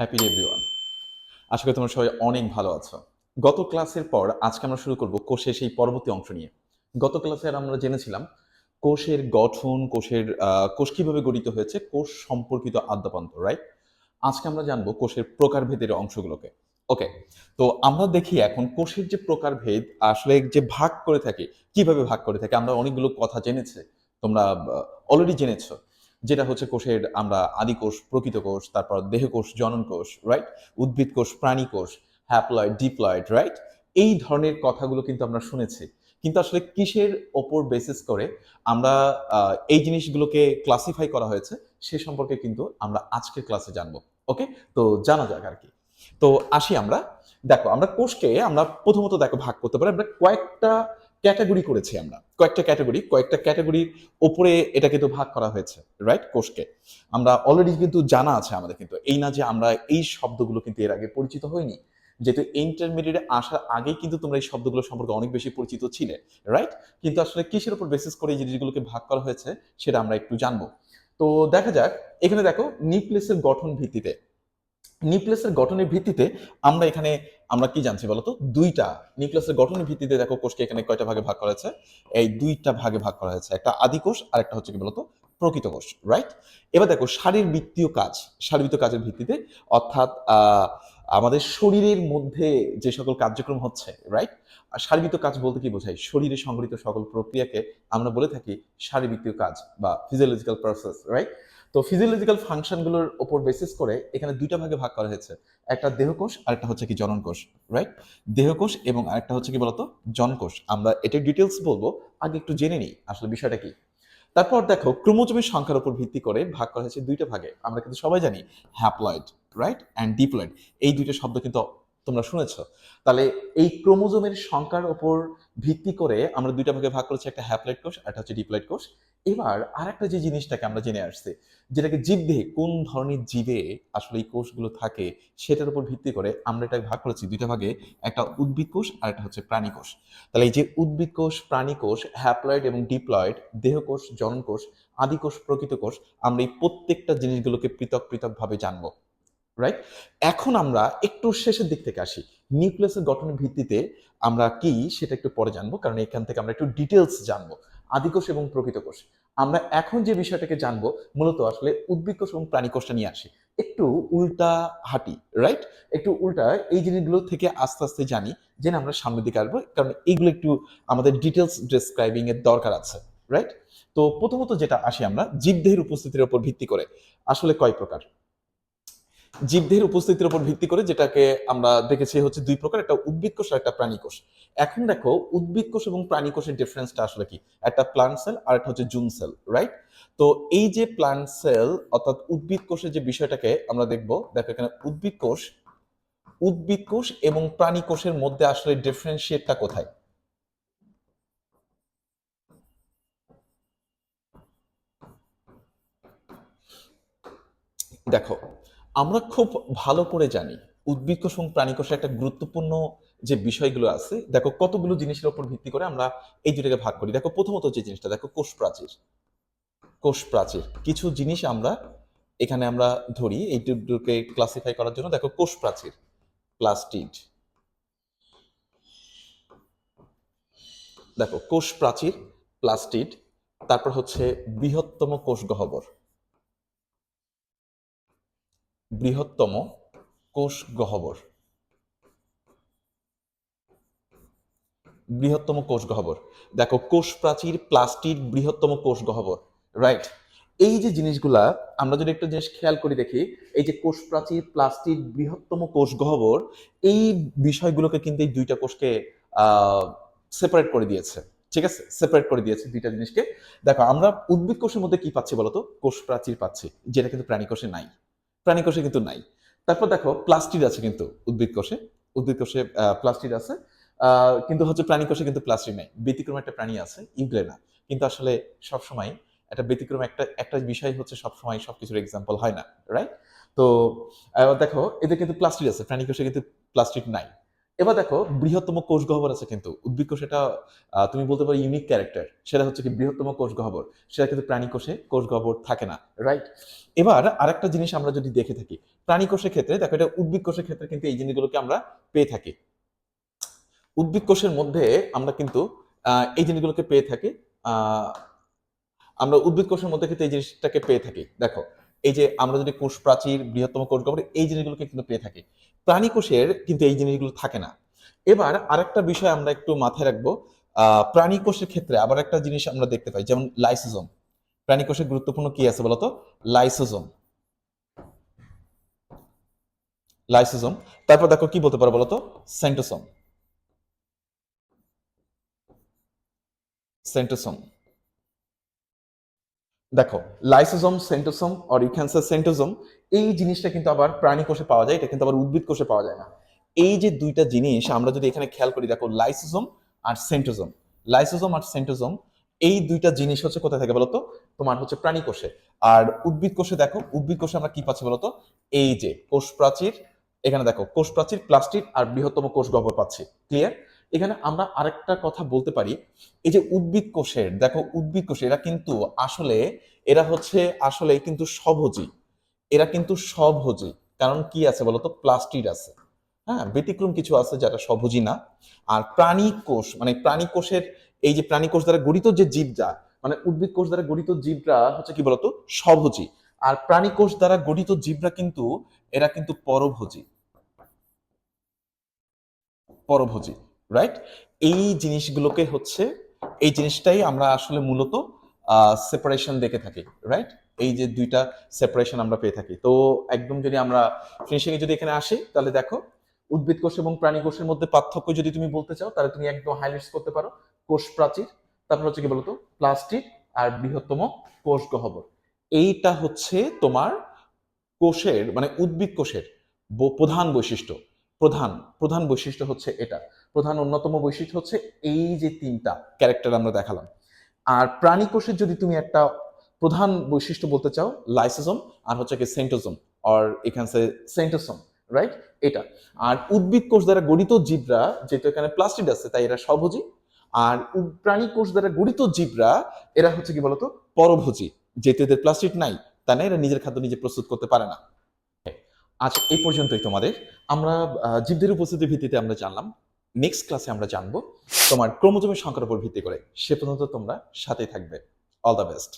Happy everyone আশা করি তোমরা সবাই অনেক ভালো আছো। গত ক্লাসের পর আজকে আমরা শুরু করব কোষের সেই পরবর্তী অংশ নিয়ে। গত ক্লাসে আমরা জেনেছিলাম কোষের গঠন, কোষের কোষ কীভাবে গঠিত হয়েছে, কোষ সম্পর্কিত আদ্যাপান্ত রাইট আজকে আমরা জানব কোষের প্রকারভেদের অংশগুলোকে। ওকে তো আমরা দেখি এখন কোষের যে প্রকারভেদ, আসলে যে ভাগ করে থাকে, কীভাবে ভাগ করে থাকে, আমরা অনেকগুলো কথা জেনেছে। তোমরা অলরেডি জেনেছো। যেটা হচ্ছে কোষের আমরা আদি কোষ, প্রকৃত কোষ, তারপর দেহকোষ জনন কোষ রাইট উদ্ভিদ কোষ, প্রাণী কোষ হ্যাপ্লয়েড ডিপ্লয়েড রাইট এই ধরনের কথাগুলো কিন্তু আমরা শুনেছি। কিন্তু আসলে কিসের ওপর বেসিস করে আমরা এই জিনিসগুলোকে ক্লাসিফাই করা হয়েছে, সে সম্পর্কে কিন্তু আমরা আজকের ক্লাসে জানব ওকে তো জানা যাক আর কি। তো আসি আমরা। দেখো, আমরা কোষকে আমরা প্রথমত দেখো ভাগ করতে পারি। আমরা কয়েকটা ক্যাটাগরি করেছি আমরা। কয়েকটা ক্যাটাগরি, কয়েকটা ক্যাটাগরির ওপরে এটা কিন্তু ভাগ করা হয়েছে রাইট কোষকে। আমরা অলরেডি কিন্তু জানা আছে আমাদের কিন্তু। এই না যে আমরা এই শব্দগুলো কিন্তু এর আগে পরিচিত হইনি। যেহেতু ইন্টারমিডিয়েটে আসার আগেই কিন্তু তোমরা এই শব্দগুলো সম্পর্কে অনেক বেশি পরিচিত ছিলে রাইট কিন্তু আসলে কিসের উপর বেসিস করে এই জিনিসগুলোকে ভাগ করা হয়েছে সেটা আমরা একটু জানব। তো দেখা যাক, এখানে দেখো নিউক্লিয়াসের গঠন ভিত্তিতে। নিউক্লিয়াসের গঠনের ভিত্তিতে আমরা এখানে আমরা কি জানছি বলতো? দুইটা নিউক্লিয়াসের গঠনের ভিত্তিতে দেখো কোষকে এখানে কয়টা ভাগে ভাগ করা হয়েছে? এই দুইটা ভাগে ভাগ করা হয়েছে। একটা আদি কোষ আর একটা হচ্ছে কি বলতো? প্রকৃত কোষ রাইট এবার দেখো শারীরবৃত্তীয় কাজ, শারীরবৃত্তীয় কাজের ভিত্তিতে অর্থাৎ আমাদের শরীরের মধ্যে যে সকল কার্যক্রম হচ্ছে রাইট আর শারীরবৃত্তীয় কাজ বলতে কি বোঝায়? শরীরে সংঘটিত সকল প্রক্রিয়াকে আমরা বলে থাকি শারীরবৃত্তীয় কাজ বা ফিজিওলজিক্যাল প্রসেস রাইট তো ফিজিওলজিক্যাল ফাংশনগুলোর ওপর বেসিস করে এখানে দুইটা ভাগে ভাগ করা হয়েছে। একটা দেহকোষ, আর একটা হচ্ছে কি জনন কোষ রাইট দেহকোষ এবং আরেকটা হচ্ছে কি বলতো? জনকোষ। আমরা এটার ডিটেলস বলব, আগে একটু জেনে নিই আসলে বিষয়টা কি। তারপর দেখো, ক্রোমোজোমের সংখ্যার উপর ভিত্তি করে ভাগ করা হয়েছে দুইটা ভাগে। আমরা কিন্তু সবাই জানি হ্যাপ্লয়েড রাইট অ্যান্ড ডিপ্লয়েড এই দুইটা শব্দ কিন্তু তোমরা শুনেছ। তাহলে এই ক্রোমোজোমের সংখ্যার উপর ভিত্তি করে আমরা দুইটা ভাগে ভাগ করেছি, একটা হ্যাপ্লয়েড কোষ একটা হচ্ছে ডিপ্লাইট কোষ। এবার আর একটা যে জিনিসটাকে আমরা জেনে আসছি, যেটাকে জীবদেহে কোন ধরনের জীবে আসলে এই কোষগুলো থাকে, সেটার উপর ভিত্তি করে আমরা এটা ভাগ করেছি দুইটা ভাগে, একটা উদ্ভিদ কোষ আর একটা হচ্ছে প্রাণী কোষ। তাহলে এই যে উদ্ভিদ কোষ, প্রাণী কোষ হ্যাপ্লয়েড এবং ডিপ্লয়েড দেহকোষ জনন কোষ, আদি কোষ, প্রকৃত কোষ, আমরা এই প্রত্যেকটা জিনিসগুলোকে পৃথক পৃথকভাবে জানব। রাইট এখন আমরা একটু শেষের দিক থেকে আসি। নিউক্লিয়াসের গঠনের ভিত্তিতে আমরা কি সেটা একটু পরে জানব, কারণ এখান থেকে আমরা একটু ডিটেলস জানব। আদিকোষ এবং প্রকৃত কোষ আমরা এখন যে বিষয়টাকে জানব, মূলত আসলে উদ্ভিদ কোষ এবং প্রাণী কোষটা নিয়ে আসি। একটু উল্টা হাঁটি রাইট একটু উল্টা এই জিনিসগুলো থেকে আস্তে আস্তে জানি, জেনে আমরা সামনের দিকে আসব, কারণ এইগুলো একটু আমাদের ডিটেলস ডেসক্রাইবিং এর দরকার আছে রাইট তো প্রথমত যেটা আসি আমরা, জীবদেহের উপস্থিতির উপর ভিত্তি করে। আসলে কয় প্রকার? জীবদেহের উপস্থিতির উপর ভিত্তি করে যেটাকে আমরা দেখেছি হচ্ছে দুই প্রকার, একটা উদ্ভিদ কোষ আর একটা প্রাণী কোষ এখন দেখো উদ্ভিদ কোষ এবং প্রাণী কোষের ডিফারেন্সটা আসলে কি? একটা প্লান্ট সেল আর একটা হচ্ছে জুম সেল রাইট তো এই যে প্লান্ট সেল অর্থাৎ উদ্ভিদ কোষের যে বিষয়টাকে আমরা দেখব, দেখো এখানে উদ্ভিদ কোষ উদ্ভিদ কোষ এবং প্রাণী কোষের মধ্যে আসলে ডিফারেন্সিয়েটটা কোথায়? দেখো আমরা খুব ভালো করে জানি উদ্ভিদ এবং প্রাণী কোষের একটা গুরুত্বপূর্ণ যে বিষয়গুলো আছে, দেখো কতগুলো জিনিসের উপর ভিত্তি করে আমরা এই দুটাকে ভাগ করি। দেখো প্রথমত যে জিনিসটা, দেখো কোষ প্রাচীর কোষ প্রাচীর কিছু জিনিস আমরা এখানে আমরা ধরি এই দুটোকে ক্লাসিফাই করার জন্য। দেখো কোষ প্রাচীর প্লাস্টিড। দেখো কোষ প্রাচীর প্লাস্টিড, তারপর হচ্ছে বৃহত্তম কোষ গহ্বর বৃহত্তম কোষ গহ্বর। বৃহত্তম কোষ গহ্বর। দেখো, কোষ প্রাচীর প্লাস্টিক বৃহত্তম কোষ গহ্বর রাইট এই যে জিনিসগুলা, আমরা যদি একটা জিনিস খেয়াল করে দেখি, এই যে কোষ প্রাচীর প্লাস্টিক বৃহত্তম কোষ গহ্বর, এই বিষয়গুলোকে কিন্তু এই দুইটা কোষকে সেপারেট করে দিয়েছে। ঠিক আছে? সেপারেট করে দিয়েছে দুইটা জিনিসকে। দেখো, আমরা উদ্ভিদ কোষের মধ্যে কি পাচ্ছি বলতো? কোষ প্রাচীর পাচ্ছি, যেটা কিন্তু প্রাণী কোষে নাই। প্রাণী কোষে কিন্তু নাই। তারপর দেখো, প্লাস্টিড আছে কিন্তু উদ্ভিদ কোষে। উদ্ভিদ কোষে প্লাস্টিড আছে। কিন্তু হচ্ছে প্রাণী কোষে কিন্তু প্লাস্টিড নাই। ব্যতিক্রম একটা প্রাণী আছে ইউগ্লেনা কিন্তু আসলে সবসময় একটা ব্যতিক্রম একটা একটা বিষয় হচ্ছে সবসময় সবকিছুর এক্সাম্পল হয় না রাইট তো দেখো, এদের কিন্তু প্লাস্টিড আছে, প্রাণী কোষে কিন্তু প্লাস্টিক নাই। এবার দেখো বৃহত্তম কোষ গহ্বর আছে কিন্তু। উদ্ভিদ আহ, তুমি বলতে পারো ইউনিক ক্যারেক্টার সেটা হচ্ছে কি বৃহত্তম কোষ গহ্বর। সেটা কিন্তু প্রাণী কোষে কোষ গহ্বর থাকে না রাইট এবার আরেকটা জিনিস আমরা যদি দেখে থাকি প্রাণী কোষের ক্ষেত্রে দেখো এটা উদ্ভিদ কোষের ক্ষেত্রে কিন্তু এই জিনিসগুলোকে আমরা পেয়ে থাকি। উদ্ভিদ কোষের মধ্যে আমরা কিন্তু এই জিনিসগুলোকে পেয়ে থাকি আমরা উদ্ভিদ কোষের মধ্যে কিন্তু এই জিনিসটাকে পেয়ে থাকি। দেখো এই যে আমরা যদি কোষ প্রাচীর বৃহত্তম কোষ গহ্বর এই জিনিসগুলোকে কিন্তু পেয়ে থাকি। প্রাণী কোষের কিন্তু এই জিনিসগুলো থাকে না। এবার আরেকটা বিষয় আমরা একটু মাথায় রাখব প্রাণী কোষের ক্ষেত্রে আবার একটা জিনিস আমরা দেখতে পাই, যেমন লাইসোজোম। প্রাণী কোষের গুরুত্বপূর্ণ কি আছে বলতো? লাইসোজোম। লাইসোজোম। তারপর দেখো কি বলতে পারো বলতো? সেন্টোসোম। সেন্টোসোম। দেখো lysosome centrosome or you can এই জিনিসটা কিন্তু আবার প্রাণী কোষে পাওয়া যায়, এটা কিন্তু আবার উদ্ভিদ কোষে পাওয়া যায় না। এই যে দুইটা জিনিস আমরা যদি এখানে খেয়াল করি, দেখো লাইসোজোম আর সেন্টোজম লাইসোজোম আর সেন্টোজম এই দুইটা জিনিস হচ্ছে কোথায় থাকে বলতো? তোমার হচ্ছে প্রাণী কোষে। আর উদ্ভিদ কোষে দেখো, উদ্ভিদ কোষে আমরা কি পাচ্ছি বলতো? এই যে কোষ প্রাচীর এখানে দেখো কোষ প্রাচীর প্লাস্টিক আর বৃহত্তম কোষ গহ্বর পাচ্ছি। ক্লিয়ার এখানে আমরা আরেকটা কথা বলতে পারি। এই যে উদ্ভিদ কোষের, দেখো উদ্ভিদ কোষে এরা কিন্তু আসলে, এরা হচ্ছে আসলে কিন্তু স্বভোজী এরা কিন্তু স্বভোজী কারণ কি আছে বলতো? প্লাস্টিড আছে। হ্যাঁ ব্যতিক্রম কিছু আছে যেটা স্বভোজী না। আর প্রাণী কোষ মানে প্রাণী কোষের এই যে প্রাণী কোষ দ্বারা গঠিত যে জীবরা মানে উদ্ভিদ কোষ দ্বারা গঠিত জীবরা হচ্ছে কি বলতো? স্বভোজী আর প্রাণী কোষ দ্বারা গঠিত জীবরা কিন্তু, এরা কিন্তু পরভোজী। পরভোজী। রাইট এই জিনিসগুলোকে হচ্ছে, এই জিনিসটাই আমরা আসলে মূলত সেপারেশন দেখে থাকি রাইট এই যে দুইটা সেপারেশন আমরা পেয়ে থাকি। তো একদম যদি আমরা ফিনিশিং এ যদি এখানে আসি, তাহলে দেখো, উদ্ভিদ কোষ এবং প্রাণী কোষের মধ্যে পার্থক্য যদি তুমি বলতে চাও, তাহলে তুমি একদম হাইলাইটস করতে পারো। কোষ প্রাচীর, তারপর হচ্ছে কি বলতো? প্লাস্টিক আর বৃহত্তম কোষ গহ্বর। এইটা হচ্ছে তোমার কোষের মানে উদ্ভিদ কোষের প্রধান বৈশিষ্ট্য। প্রধান প্রধান বৈশিষ্ট্য হচ্ছে এটা। প্রধান অন্যতম বৈশিষ্ট্য হচ্ছে এই যে তিনটা ক্যারেক্টার আমরা দেখালাম। আর প্রাণী কোষের যদি তুমি একটা প্রধান বৈশিষ্ট্য বলতে চাও, লাইসোজোম, আর হচ্ছে কি সেন্টোজোম আর এখানে সেন্টোসোম রাইট এটা। আর উদ্ভিদ কোষ দ্বারা গঠিত জীবরা, যেহেতু এখানে প্লাস্টিড আছে, তাই এরা স্বভোজী। আর প্রাণী কোষ দ্বারা গঠিত জীবরা, এরা হচ্ছে কি বলতো, পরভোজী। যেহেতু এদের প্লাস্টিড নাই, তাই না? এরা নিজের খাদ্য নিজে প্রস্তুত করতে পারে না। আজ এই পর্যন্তই তোমাদের। আমরা জীবদের উপস্থিতির ভিত্তিতে আমরা জানলাম। নেক্সট ক্লাসে আমরা জানব তোমার ক্রোমোজোমের সংখ্যার উপর ভিত্তি করে। সে পর্যন্ত তোমরা সাথেই থাকবে। All the best